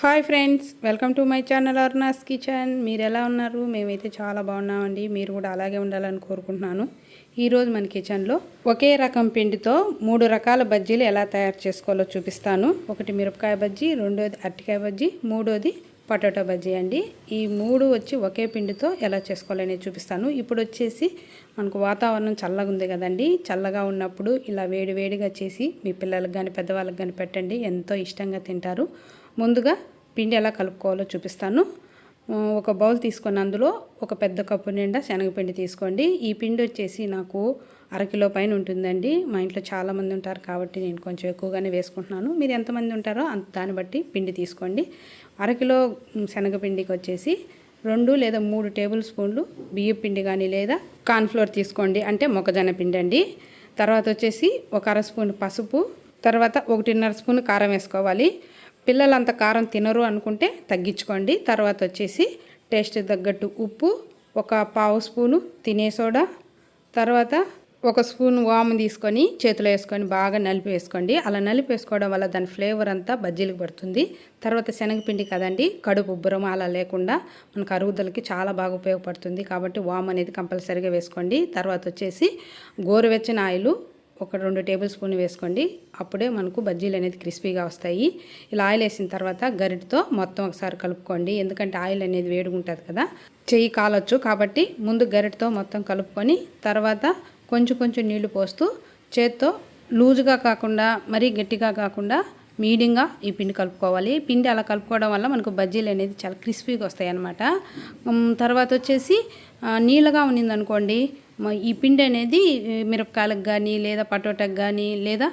Hi friends welcome to my channel Aruna's kitchen. మీరు ఎలా ఉన్నారు? మేమైతే చాలా బాగున్నామండి. మీరు కూడా అలాగే ఉండాలని కోరుకుంటున్నాను. ఈరోజు మన కిచెన్లో ఒకే రకం పిండితో మూడు రకాల బజ్జీలు ఎలా తయారు చేసుకోవాలో చూపిస్తాను. ఒకటి మిరపకాయ బజ్జీ రెండోది అరటికాయ బజ్జీ మూడోది పొటాటో బజ్జీ అండి. ఈ మూడు వచ్చి ఒకే పిండితో ఎలా చేసుకోవాలనేది చూపిస్తాను. ఇప్పుడు వచ్చేసి మనకు వాతావరణం చల్లగా ఉంది కదండి. చల్లగా ఉన్నప్పుడు ఇలా వేడి వేడిగా చేసి మీ పిల్లలకు కానీ పెద్దవాళ్ళకి కానీ పెట్టండి. ఎంతో ఇష్టంగా తింటారు. ముందుగా పిండి ఎలా కలుపుకోవాలో చూపిస్తాను. ఒక బౌల్ తీసుకొని అందులో ఒక పెద్ద కప్పు నిండా శనగపిండి తీసుకోండి. ఈ పిండి వచ్చేసి నాకు అరకిలో పైన ఉంటుందండి. మా ఇంట్లో చాలామంది ఉంటారు కాబట్టి నేను కొంచెం ఎక్కువగానే వేసుకుంటున్నాను. మీరు ఎంతమంది ఉంటారో అంత దాన్ని బట్టి పిండి తీసుకోండి. అరకిలో శనగపిండికి వచ్చేసి రెండు లేదా మూడు టేబుల్ స్పూన్లు బియ్య పిండి కానీ లేదా కార్న్ఫ్లోర్ తీసుకోండి. అంటే మొక్కజొన్న పిండి అండి. తర్వాత వచ్చేసి ఒక అర స్పూన్ పసుపు. తర్వాత ఒకటిన్నర స్పూన్ కారం వేసుకోవాలి. పిల్లలు అంత కారం తినరు అనుకుంటే తగ్గించుకోండి. తర్వాత వచ్చేసి టేస్ట్ తగ్గట్టు ఉప్పు ఒక పావు స్పూను తినే సోడా తర్వాత ఒక స్పూన్ వాము తీసుకొని చేతిలో వేసుకొని బాగా నలిపి వేసుకోండి. అలా నలిపి వేసుకోవడం వల్ల దాని ఫ్లేవర్ అంతా బజ్జీలకు పడుతుంది. తర్వాత శనగపిండి కదండి కడుపు ఉబ్బరం అలా లేకుండా మనకు అరుగుదలకి చాలా బాగా ఉపయోగపడుతుంది. కాబట్టి వాము అనేది కంపల్సరీగా వేసుకోండి. తర్వాత వచ్చేసి గోరువెచ్చని ఆయిల్ ఒక రెండు టేబుల్ స్పూన్ వేసుకోండి. అప్పుడే మనకు బజ్జీలు అనేది క్రిస్పీగా వస్తాయి. ఇలా ఆయిల్ వేసిన తర్వాత గరిటతో మొత్తం ఒకసారి కలుపుకోండి. ఎందుకంటే ఆయిల్ అనేది వేడిగా ఉంటుంది కదా. చెయ్యి కాలొచ్చు కాబట్టి ముందు గరిటతో మొత్తం కలుపుకొని తర్వాత కొంచెం కొంచెం నీళ్ళు పోస్తూ చేత్తో లూజుగా కాకుండా మరీ గట్టిగా కాకుండా మీడియంగా ఈ పిండి కలుపుకోవాలి. పిండి అలా కలుపుకోవడం వల్ల మనకు బజ్జీలు అనేది చాలా క్రిస్పీగా వస్తాయి అన్నమాట తర్వాత వచ్చేసి నీళ్ళగా ఉన్నింది అనుకోండి ఈ పిండి అనేది మిరపకాయలకు కానీ లేదా పటోటాకు కానీ లేదా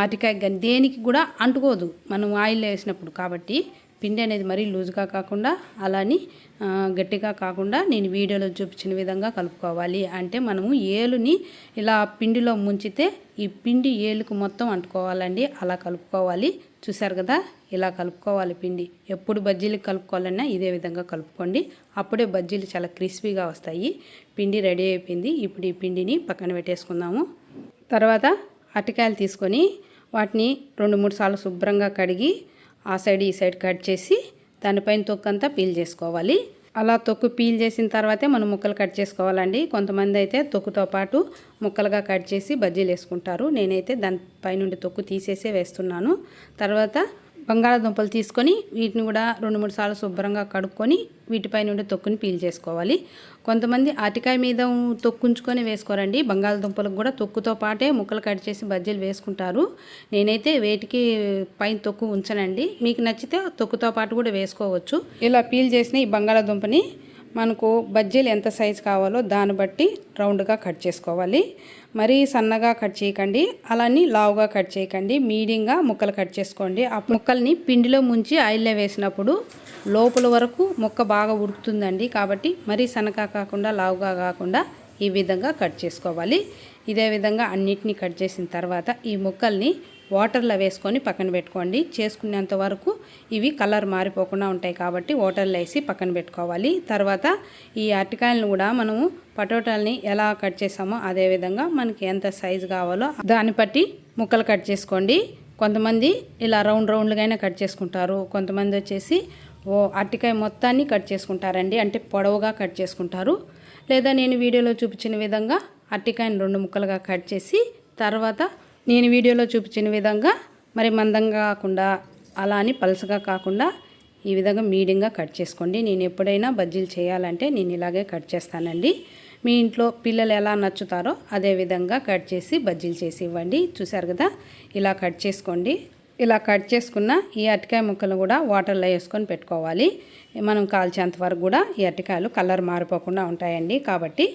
అరటికాయకు కానీ దేనికి కూడా అంటుకోదు. మనం ఆయిల్ వేసినప్పుడు కాబట్టి పిండి అనేది మరీ లూజ్గా కాకుండా అలాని గట్టిగా కాకుండా నేను వీడియోలో చూపించిన విధంగా కలుపుకోవాలి. అంటే మనము ఏలుని ఇలా పిండిలో ముంచితే ఈ పిండి ఏలుకు మొత్తం అంటుకోవాలండి. అలా కలుపుకోవాలి. చూసారు కదా? ఇలా కలుపుకోవాలి పిండి. ఎప్పుడు బజ్జీలు కలుపుకోవాలన్నా ఇదే విధంగా కలుపుకోండి. అప్పుడే బజ్జీలు చాలా క్రిస్పీగా వస్తాయి. పిండి రెడీ అయిపోయింది. ఇప్పుడు ఈ పిండిని పక్కన పెట్టేసుకుందాము. తర్వాత అరటికాయలు తీసుకొని వాటిని రెండు మూడు సార్లు శుభ్రంగా కడిగి ఆ సైడ్ ఈ సైడ్ కట్ చేసి దానిపైన తొక్కు అంతా పీల్ చేసుకోవాలి. అలా తొక్కు పీల్ చేసిన తర్వాతే మనం ముక్కలు కట్ చేసుకోవాలండి. కొంతమంది అయితే తొక్కుతో పాటు ముక్కలుగా కట్ చేసి బజ్జీలు వేసుకుంటారు నేనైతే దానిపై నుండి తొక్కు తీసేసే వేస్తున్నాను. తర్వాత బంగాళాదుంపలు తీసుకొని వీటిని కూడా రెండు మూడు సార్లు శుభ్రంగా కడుక్కొని వీటిపై నుండి తొక్కుని పీల్ చేసుకోవాలి. కొంతమంది అరటికాయ మీద తొక్కుంచుకొని వేసుకోరండి. బంగాళదుంపలకు కూడా తొక్కుతో పాటే ముక్కలు కట్ చేసి బజ్జీలు వేసుకుంటారు. నేనైతే వేటికి పైన తొక్కు ఉంచనండి. మీకు నచ్చితే తొక్కుతో పాటు కూడా వేసుకోవచ్చు. ఇలా పీల్ చేసిన ఈ బంగాళాదుంపని మనకు బజ్జీలు ఎంత సైజు కావాలో దాన్ని బట్టి రౌండ్గా కట్ చేసుకోవాలి. మరీ సన్నగా కట్ చేయకండి. అలాని లావుగా కట్ చేయకండి. మీడియంగా ముక్కలు కట్ చేసుకోండి. ఆ ముక్కల్ని పిండిలో ముంచి ఆయిల్లో వేసినప్పుడు లోపల వరకు ముక్క బాగా ఉడుకుతుందండి. కాబట్టి మరీ సన్నగా కాకుండా లావుగా కాకుండా ఈ విధంగా కట్ చేసుకోవాలి. ఇదే విధంగా అన్నిటినీ కట్ చేసిన తర్వాత ఈ ముక్కల్ని వాటర్లో వేసుకొని పక్కన పెట్టుకోండి. చేసుకునేంత వరకు ఇవి కలర్ మారిపోకుండా ఉంటాయి కాబట్టి వాటర్లో వేసి పక్కన పెట్టుకోవాలి. తర్వాత ఈ అరటికాయలను కూడా మనము పటోటాలని ఎలా కట్ చేసామో అదే విధంగా మనకి ఎంత సైజు కావాలో దాన్ని బట్టి ముక్కలు కట్ చేసుకోండి. కొంతమంది ఇలా రౌండ్ రౌండ్లుగా కట్ చేసుకుంటారు. కొంతమంది వచ్చేసి ఓ అరటికాయ మొత్తాన్ని కట్ చేసుకుంటారండి. అంటే పొడవుగా కట్ చేసుకుంటారు. లేదా నేను వీడియోలో చూపించిన విధంగా అరటికాయని రెండు ముక్కలుగా కట్ చేసి తర్వాత నేను వీడియోలో చూపించిన విధంగా మరి మందంగా కాకుండా అలా అని పలుసగా కాకుండా ఈ విధంగా మీడియంగా కట్ చేసుకోండి. నేను ఎప్పుడైనా బజ్జీలు చేయాలంటే నేను ఇలాగే కట్ చేస్తానండి. మీ ఇంట్లో పిల్లలు ఎలా నచ్చుతారో అదే విధంగా కట్ చేసి బజ్జీలు చేసి ఇవ్వండి. చూసారు కదా? ఇలా కట్ చేసుకోండి. ఇలా కట్ చేసుకున్న ఈ అరటికాయ ముక్కలు కూడా వాటర్లో వేసుకొని పెట్టుకోవాలి. మనం కాల్చేంత వరకు కూడా ఈ అరటికాయలు కలర్ మారిపోకుండా ఉంటాయండి. కాబట్టి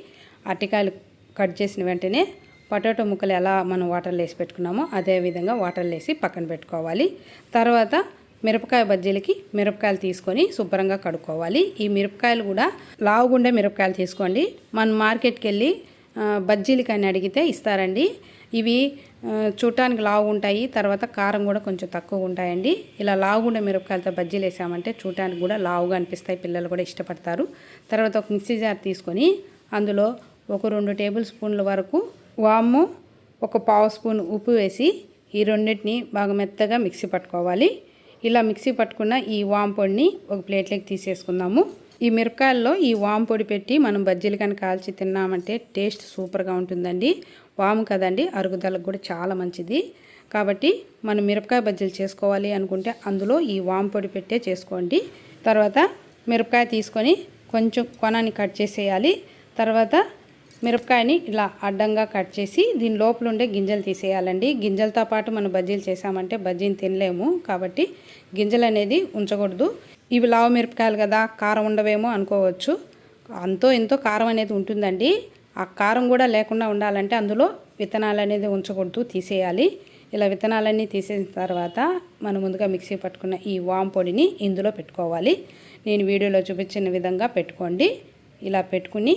అరటికాయలు కట్ చేసిన వెంటనే పొటాటో ముక్కలు ఎలా మనం వాటర్లో వేసి పెట్టుకున్నామో అదేవిధంగా వాటర్లో వేసి పక్కన పెట్టుకోవాలి. తర్వాత మిరపకాయ బజ్జీలకి మిరపకాయలు తీసుకొని శుభ్రంగా కడుక్కోవాలి. ఈ మిరపకాయలు కూడా లావుగుండే మిరపకాయలు తీసుకోండి. మనం మార్కెట్కి వెళ్ళి బజ్జీలకి అని అడిగితే ఇస్తారండి. ఇవి చూడటానికి లావు ఉంటాయి తర్వాత కారం కూడా కొంచెం తక్కువ ఉంటాయండి. ఇలా లావుగుండే మిరపకాయలతో బజ్జీలు వేసామంటే చూడటానికి కూడా లావుగా అనిపిస్తాయి. పిల్లలు కూడా ఇష్టపడతారు. తర్వాత ఒక మిక్సీ జార్ తీసుకొని అందులో ఒక రెండు టేబుల్ స్పూన్ల వరకు వాము ఒక పావు స్పూన్ ఉప్పు వేసి ఈ రెండింటిని బాగా మెత్తగా మిక్సీ పట్టుకోవాలి. ఇలా మిక్సీ పట్టుకున్న ఈ వామ్ పొడిని ఒక ప్లేట్లోకి తీసేసుకుందాము. ఈ మిరపకాయల్లో ఈ వాము పొడి పెట్టి మనం బజ్జీలు కానీ కాల్చి తిన్నామంటే టేస్ట్ సూపర్గా ఉంటుందండి. వాము కదండి అరుగుదలకు కూడా చాలా మంచిది. కాబట్టి మనం మిరపకాయ బజ్జీలు చేసుకోవాలి అనుకుంటే అందులో ఈ వాము పొడి పెట్టే చేసుకోండి. తర్వాత మిరపకాయ తీసుకొని కొంచెం కొనాన్ని కట్ చేసేయాలి. తర్వాత మిరపకాయని ఇలా అడ్డంగా కట్ చేసి దీని లోపల ఉండే గింజలు తీసేయాలండి. గింజలతో పాటు మనం బజ్జీలు చేసామంటే బజ్జీని తినలేము కాబట్టి గింజలు అనేది ఉంచకూడదు. ఇవి లావు మిరపకాయలు కదా కారం ఉండవేమో అనుకోవచ్చు. అంతో ఎంతో కారం అనేది ఉంటుందండి. ఆ కారం కూడా లేకుండా ఉండాలంటే అందులో విత్తనాలు అనేది ఉంచకూడదు తీసేయాలి. ఇలా విత్తనాలన్నీ తీసేసిన తర్వాత మనం ముందుగా మిక్సీ పట్టుకున్న ఈ వామ్ పొడిని ఇందులో పెట్టుకోవాలి. నేను వీడియోలో చూపించిన విధంగా పెట్టుకోండి. ఇలా పెట్టుకుని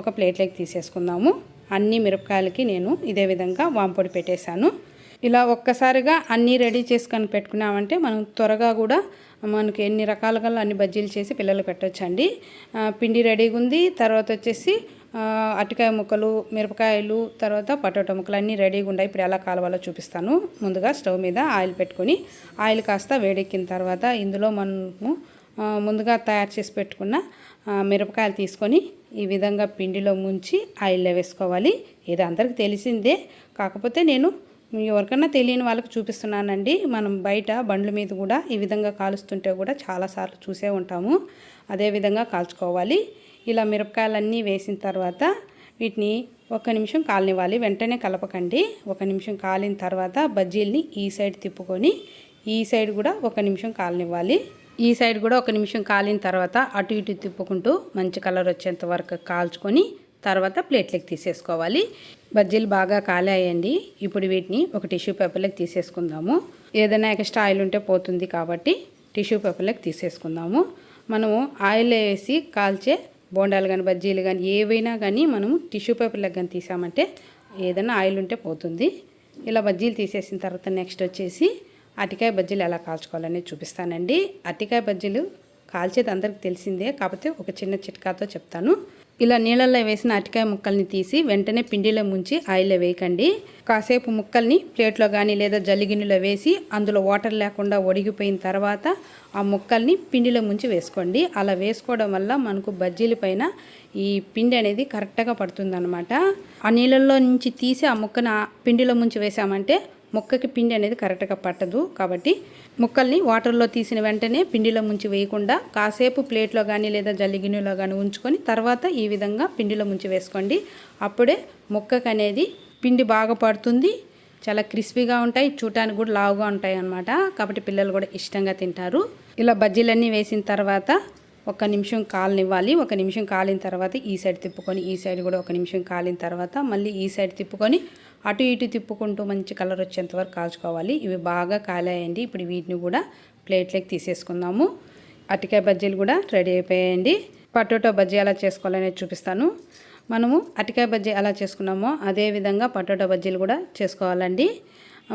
ఒక ప్లేట్లోకి తీసేసుకుందాము. అన్ని మిరపకాయలకి నేను ఇదే విధంగా వాంపొడి పెట్టేశాను. ఇలా ఒక్కసారిగా అన్నీ రెడీ చేసుకొని పెట్టుకున్నామంటే మనం త్వరగా కూడా మనకి ఎన్ని రకాలుగా అన్ని బజ్జీలు చేసి పిల్లలు పెట్టవచ్చండి పిండి రెడీగా ఉంది. తర్వాత వచ్చేసి అరటికాయ ముక్కలు మిరపకాయలు తర్వాత పొటాటో ముక్కలు అన్నీ రెడీగా ఉన్నాయి. ఇప్పుడు ఎలా కాలవాలో చూపిస్తాను. ముందుగా స్టవ్ మీద ఆయిల్ పెట్టుకొని ఆయిల్ కాస్త వేడెక్కిన తర్వాత ఇందులో మనము ముందుగా తయారు చేసి పెట్టుకున్న మిరపకాయలు తీసుకొని ఈ విధంగా పిండిలో ముంచి ఆయిల్లో వేసుకోవాలి. ఇది అందరికి తెలిసిందే. కాకపోతే నేను ఎవరికన్నా తెలియని వాళ్ళకి చూపిస్తున్నానండి. మనం బయట బండ్ల మీద కూడా ఈ విధంగా కాలుస్తుంటే కూడా చాలాసార్లు చూసే ఉంటాము. అదే విధంగా కాల్చుకోవాలి. ఇలా మిరపకాయలన్నీ వేసిన తర్వాత వీటిని ఒక నిమిషం కాలనివ్వాలి. వెంటనే కలపకండి. ఒక నిమిషం కాలిన తర్వాత బజ్జీల్ని ఈ సైడ్ తిప్పుకొని ఈ సైడ్ కూడా ఒక నిమిషం కాలనివ్వాలి. ఈ సైడ్ కూడా ఒక నిమిషం కాలిన తర్వాత అటు ఇటు తిప్పుకుంటూ మంచి కలర్ వచ్చేంత వరకు కాల్చుకొని తర్వాత ప్లేట్లకు తీసేసుకోవాలి. బజ్జీలు బాగా కాలాయండి. ఇప్పుడు వీటిని ఒక టిష్యూ పేపర్లోకి తీసేసుకుందాము. ఏదైనా ఎక్స్ట్రా ఆయిల్ ఉంటే పోతుంది కాబట్టి టిష్యూ పేపర్లకు తీసేసుకుందాము. మనము ఆయిల్ వేసి కాల్చే బోండాలు కానీ బజ్జీలు కానీ ఏవైనా కానీ మనము టిష్యూ పేపర్లకు కానీ తీసామంటే ఏదైనా ఆయిల్ ఉంటే పోతుంది. ఇలా బజ్జీలు తీసేసిన తర్వాత నెక్స్ట్ వచ్చేసి అటికాయ బజ్జీలు ఎలా కాల్చుకోవాలనేది చూపిస్తానండి. అటికాయ బజ్జీలు కాల్చేది అందరికి తెలిసిందే కాకపోతే ఒక చిన్న చిట్కాతో చెప్తాను. ఇలా నీళ్ళల్లో వేసిన అటికాయ ముక్కల్ని తీసి వెంటనే పిండిలో ముంచి ఆయిల్లో వేయకండి. కాసేపు ముక్కల్ని ప్లేట్లో కానీ లేదా జల్లిగిన్నెలో వేసి అందులో వాటర్ లేకుండా ఒడిగిపోయిన తర్వాత ఆ ముక్కల్ని పిండిలో ముంచి వేసుకోండి. అలా వేసుకోవడం వల్ల మనకు బజ్జీల పైన ఈ పిండి అనేది కరెక్ట్గా పడుతుందనమాట ఆ నీళ్ళల్లో నుంచి తీసి ఆ ముక్కను పిండిలో ముంచి వేసామంటే ముక్కకి పిండి అనేది కరెక్ట్గా పట్టదు కాబట్టి ముక్కల్ని వాటర్లో తీసిన వెంటనే పిండిలో ముంచి వేయకుండా కాసేపు ప్లేట్లో కానీ లేదా జల్లిగిన్నెలో కానీ ఉంచుకొని తర్వాత ఈ విధంగా పిండిలో ముంచి వేసుకోండి. అప్పుడే ముక్కకు అనేది పిండి బాగా పడుతుంది. చాలా క్రిస్పీగా ఉంటాయి చూడటానికి కూడా లావుగా ఉంటాయి అన్నమాట. కాబట్టి పిల్లలు కూడా ఇష్టంగా తింటారు. ఇలా బజ్జీలన్నీ వేసిన తర్వాత ఒక నిమిషం కాలనివ్వాలి. ఒక నిమిషం కాలిన తర్వాత ఈ సైడ్ తిప్పుకొని ఈ సైడ్ కూడా ఒక నిమిషం కాలిన తర్వాత మళ్ళీ ఈ సైడ్ తిప్పుకొని అటు ఇటు తిప్పుకుంటూ మంచి కలర్ వచ్చేంత వరకు కాల్చుకోవాలి. ఇవి బాగా కాలాయండి. ఇప్పుడు వీటిని కూడా ప్లేట్లోకి తీసేసుకుందాము. అటికాయ బజ్జీలు కూడా రెడీ అయిపోయాయండి. పటోటో బజ్జీ ఎలా చేసుకోవాలనేది చూపిస్తాను. మనము అటికాయ బజ్జీ ఎలా చేసుకున్నామో అదే విధంగా పటోటో బజ్జీలు కూడా చేసుకోవాలండి.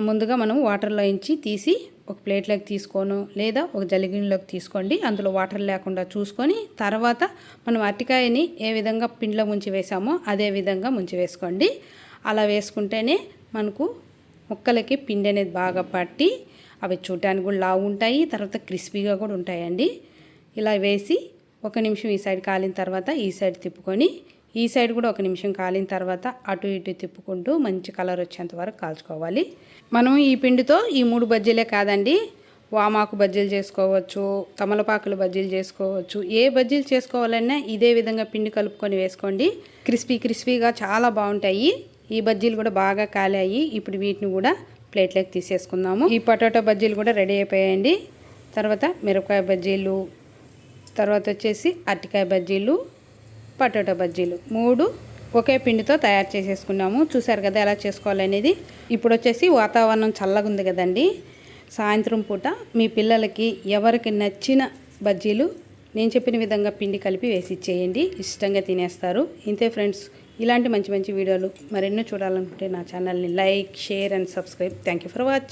ముందుగా మనం వాటర్లో ఇంచి తీసి ఒక ప్లేట్లోకి తీసుకోను లేదా ఒక జలిగిన్లోకి తీసుకోండి. అందులో వాటర్ లేకుండా చూసుకొని తర్వాత మనం అరటికాయని ఏ విధంగా పిండిలో ముంచి వేసామో అదే విధంగా ముంచి వేసుకోండి. అలా వేసుకుంటేనే మనకు ముక్కలకి పిండి అనేది బాగా పట్టి అవి చూడటానికి కూడా లావు ఉంటాయి తర్వాత క్రిస్పీగా కూడా ఉంటాయండి. ఇలా వేసి ఒక నిమిషం ఈ సైడ్ కాలిన తర్వాత ఈ సైడ్ తిప్పుకొని ఈ సైడ్ కూడా ఒక నిమిషం కాలిన తర్వాత అటు ఇటు తిప్పుకుంటూ మంచి కలర్ వచ్చేంత వరకు కాల్చుకోవాలి. మనం ఈ పిండితో ఈ మూడు బజ్జీలే కాదండి వామాకు బజ్జీలు చేసుకోవచ్చు తమలపాకులు బజ్జీలు చేసుకోవచ్చు ఏ బజ్జీలు చేసుకోవాలన్నా ఇదే విధంగా పిండి కలుపుకొని వేసుకోండి. క్రిస్పీ క్రిస్పీగా చాలా బాగుంటాయి. ఈ బజ్జీలు కూడా బాగా కాలాయి ఇప్పుడు వీటిని కూడా ప్లేట్లోకి తీసేసుకుందాము. ఈ పొటాటో బజ్జీలు కూడా రెడీ అయిపోయాయండి. తర్వాత మిరపకాయ బజ్జీలు తర్వాత వచ్చేసి అరటికాయ బజ్జీలు పొటాటో బజ్జీలు. మూడు ఒకే పిండితో తయారు చేసేసుకున్నాము. చూసారు కదా ఎలా చేసుకోవాలనేది. ఇప్పుడు వచ్చేసి వాతావరణం చల్లగా ఉంది కదండి. సాయంత్రం పూట మీ పిల్లలకి ఎవరికి నచ్చిన బజ్జీలు నేను చెప్పిన విధంగా పిండి కలిపి వేసి ఇచ్చేయండి. ఇష్టంగా తినేస్తారు. ఇంతే ఫ్రెండ్స్. ఇలాంటి మంచి మంచి వీడియోలు మరెన్నో చూడాలనుకుంటే నా ఛానల్ని like share and subscribe. Thank for watching